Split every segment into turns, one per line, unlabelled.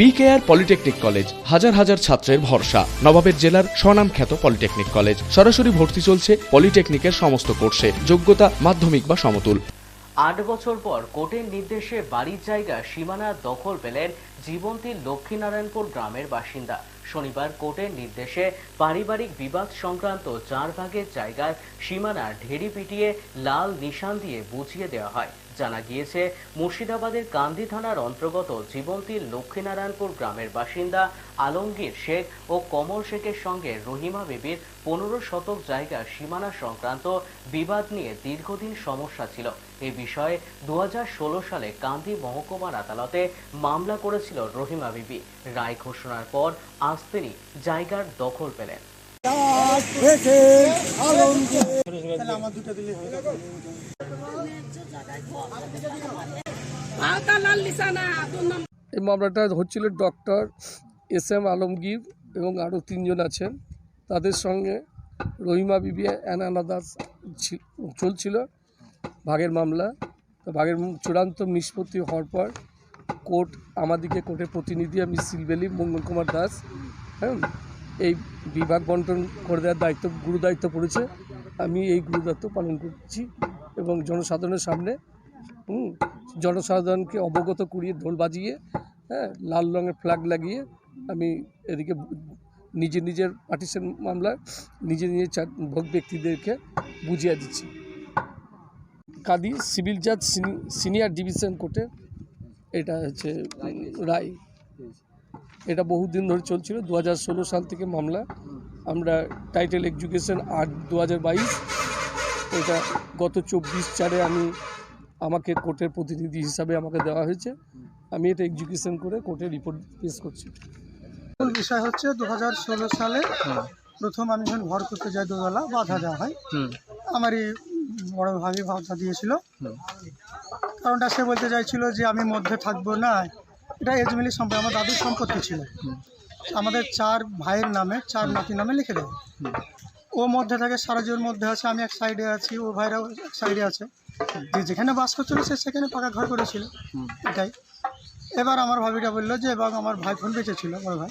BKR polytechnic college হাজার হাজার ছাত্রের ভরসা। নবাবের জেলার স্বনামখ্যাত পলিটেকনিক কলেজ সরাসরি ভর্তি চলছে পলিটেকনিকের সমস্ত কোর্সে। যোগ্যতা মাধ্যমিক বা সমতুল।
আট বছর পর কোর্টের নির্দেশে বাড়ির জায়গা সীমানা দখল পেলেন জীবন্তী লক্ষ্মীনারায়ণপুর গ্রামের বাসিন্দা। শনিবার কোর্টের নির্দেশে পারিবারিক বিবাদ সংক্রান্ত চার ভাগের জায়গার সীমানা ঢেড়ি পিটিয়ে লাল নিশান দিয়ে বুঝিয়ে দেওয়া হয়। জানা গিয়েছে মুর্শিদাবাদের কান্দি থানার অন্তর্গত জীবন্তী লক্ষ্মীনারায়ণপুর গ্রামের বাসিন্দা আলমগীর শেখ ও কমল শেখের সঙ্গে রহিমা বিবির পনেরো শতক জায়গা সীমানা সংক্রান্ত বিবাদ নিয়ে দীর্ঘদিন সমস্যা ছিল। এই বিষয়ে দু হাজার ষোলো সালে কান্দি মহকুমার আদালতে মামলা করেছিল রহিমা বিবি। রায় ঘোষণার পর আজ তিনি জায়গার দখল পেলেন।
এই মামলাটা হচ্ছিল ডক্টর এস এম আলমগীর এবং আরও তিনজন আছেন। তাদের সঙ্গে রহিমা বিবি অ্যানানা দাস ছি- চলছিল ভাগের মামলা। তো ভাগের চূড়ান্ত নিষ্পত্তি হওয়ার পর কোর্ট আমাদিকে কোর্টের প্রতিনিধি আমি সিলবেলি মঙ্গল কুমার দাস হ্যাঁ এই বিভাগ বন্টন করে দেওয়ার দায়িত্ব গুরু দায়িত্ব পড়েছে। আমি এই গুরু দায়িত্ব পালন করছি এবং জনসাধারণের সামনে হুম, জনসাধারণকে অবগত করিয়ে ঢোল বাজিয়ে হ্যাঁ লাল রঙের ফ্ল্যাগ লাগিয়ে আমি এদিকে নিজের নিজের পার্টিশন মামলা নিজে নিজে চা- ভোগ ব্যক্তিদেরকে বুঝিয়ে দিচ্ছি। কাদি সিভিল জাজ সিনিয়র ডিভিশন কোর্টে এটা হচ্ছে রায়। এটা বহুদিন ধরে চলছিল দু হাজার ষোলো সাল থেকে মামলা। আমরা টাইটেল এডুকেশন আট দু এটা গত চব্বিশ চারে আমি আমাকে কোর্টের প্রতিনিধি হিসাবে আমাকে দেওয়া হয়েছে। আমি এটা এক্সিকিউশন করে কোর্টে রিপোর্ট পেশ করছি।
বিষয় হচ্ছে দু হাজার ষোলো সালে প্রথম আমি যখন ঘর করতে যাই দোতলা বাধা দেওয়া হয়। আমারই বড় ভাবি বাধা দিয়েছিল। কারণটা সে বলতে চাইছিল যে আমি মধ্যে থাকব না। এটা এজমিলি সম্পত্তি আমার দাদুর সম্পত্তি ছিল। আমাদের চার ভাইয়ের নামে চার নাতি নামে লিখে দেয়। ও মধ্যে থাকে সারা জীবন মধ্যে আছে আমি এক সাইডে আছি ও ভাইরাও এক সাইডে আছে। যে যেখানে বাস করছিল সে সেখানে পাকা ঘর করেছিল। এটাই। এবার আমার ভাবিটা বলল যে এবং আমার ভাই ফোন বেঁচে ছিল বড় ভাই।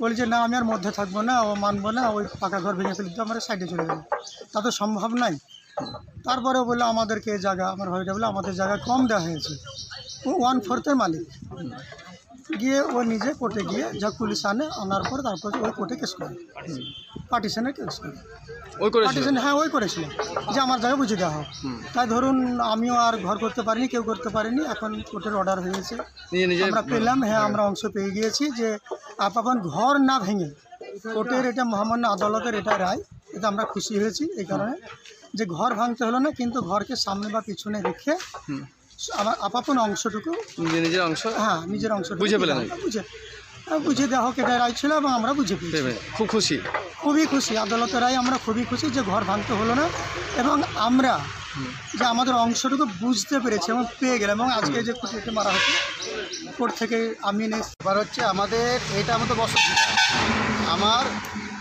বলি যে না আমি আর মধ্যে থাকব না ও মানবো না ওই পাকা ঘর ভেঙে ফেলি আমার সাইডে চলে যাবে। তা তো সম্ভব নাই। তারপরেও বলল আমাদেরকে জায়গা আমার ভাবিটা বলল আমাদের জায়গা কম দেওয়া হয়েছে। ও ওয়ান ফোর্থের মালিক। গিয়ে ও নিজে কোর্টে গিয়ে যা পুলিশ আনে আনার পর তারপর ওই কোর্টে কেস করে। পার্টিশনে কেস করে।
ওই
পার্টিশন হ্যাঁ ওই করেছিল। যে আমার জায়গা বুঝে দেওয়া হোক। তাই ধরুন আমিও আর ঘর করতে পারিনি কেউ করতে পারিনি এখন কোর্টের অর্ডার হয়েছে। আমরা পেলাম হ্যাঁ আমরা অংশ পেয়ে গিয়েছি যে আপাতত ঘর না ভেঙে কোর্টের এটা মহামান্য আদালতের এটা রায় এটা আমরা খুশি হয়েছি এই কারণে। যে ঘর ভাঙতে হলো না কিন্তু ঘরকে সামনে বা পিছনে রেখে আমার আপাতন অংশটুকু।
নিজে নিজের অংশ?
হ্যাঁ নিজের অংশ
বুঝে পেলেন?
বুঝে। হ্যাঁ, বুঝে দেওয়া হোক এটা রায় ছিল এবং আমরা বুঝে পেয়েছি।
খুব খুশি।
খুবই খুশি। আদালতের রায় আমরা খুবই খুশি যে ঘর ভাঙতে হলো না এবং আমরা যে আমাদের অংশটুকু বুঝতে পেরেছি এবং পেয়ে গেলাম এবং আজকে যে কুটিতে মারা হচ্ছে কোর্ট থেকে আমি এনে
এবার হচ্ছে আমাদের এটা আমাদের বসতি। আমার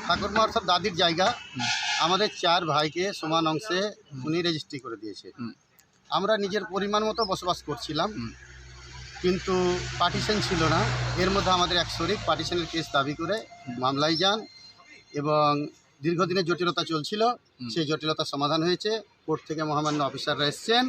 ঠাকুরমা অর্থাৎ দাদির জায়গা। আমাদের চার ভাইকে সমান অংশে উনি রেজিস্ট্রি করে দিয়েছে। আমরা নিজের পরিমাণ মতো বসবাস করছিলাম। কিন্তু পার্টিশন ছিল না। এর মধ্যে আমাদের এক শরিক পার্টিশনের কেস দাবি করে মামলায় যান এবং দীর্ঘদিনের জটিলতা চলছিল। সেই জটিলতা সমাধান হয়েছে। কোর্ট থেকে মহামান্য অফিসাররা এসছেন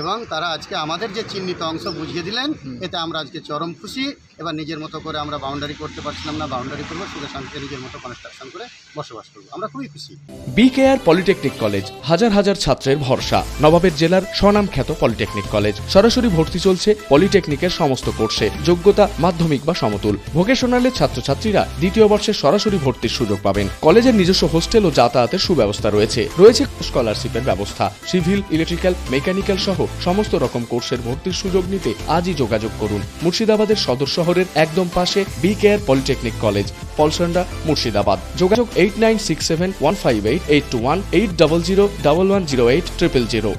এবং তারা আজকে আমাদের যে চিহ্নিত অংশ বুঝিয়ে দিলেন এতে আমরা আজকে চরম খুশি। এবার নিজের মতো করে আমরা বাউন্ডারি করতে পারছিলাম না বাউন্ডারি করব সুখে শান্তিতে নিজের মতো কনস্ট্রাকশন করে বসবাস করব। আমরা খুবই খুশি।
বিকেআর পলিটেকনিক কলেজ হাজার হাজার ছাত্রের ভরসা। নবাবের জেলার স্বনামখ্যাত পলিটেকনিক কলেজ সরাসরি ভর্তি চলছে পলিটেকনিকের সমস্ত কোর্সে যোগ্যতা মাধ্যমিক বা সমতুল। ভোকেশনালের ছাত্রছাত্রীরা দ্বিতীয় বর্ষে সরাসরি ভর্তির সুযোগ পাবেন। কলেজের নিজস্ব হোস্টেল ও যাতায়াতের সুব্যবস্থা রয়েছে। রয়েছে স্কলারশিপের ব্যবস্থা। সিভিল, ইলেকট্রিক্যাল, মেকানিক্যাল সহ সমস্ত রকম কোর্সের ভর্তির সুযোগ নিতে আজই যোগাযোগ করুন। মুর্শিদাবাদের সদর শহরের একদম পাশে B care polytechnic college, Polsonda, Murshidabad. যোগাযোগ eight nine six seven one five eight eight two one eight double zero double one zero eight triple zero.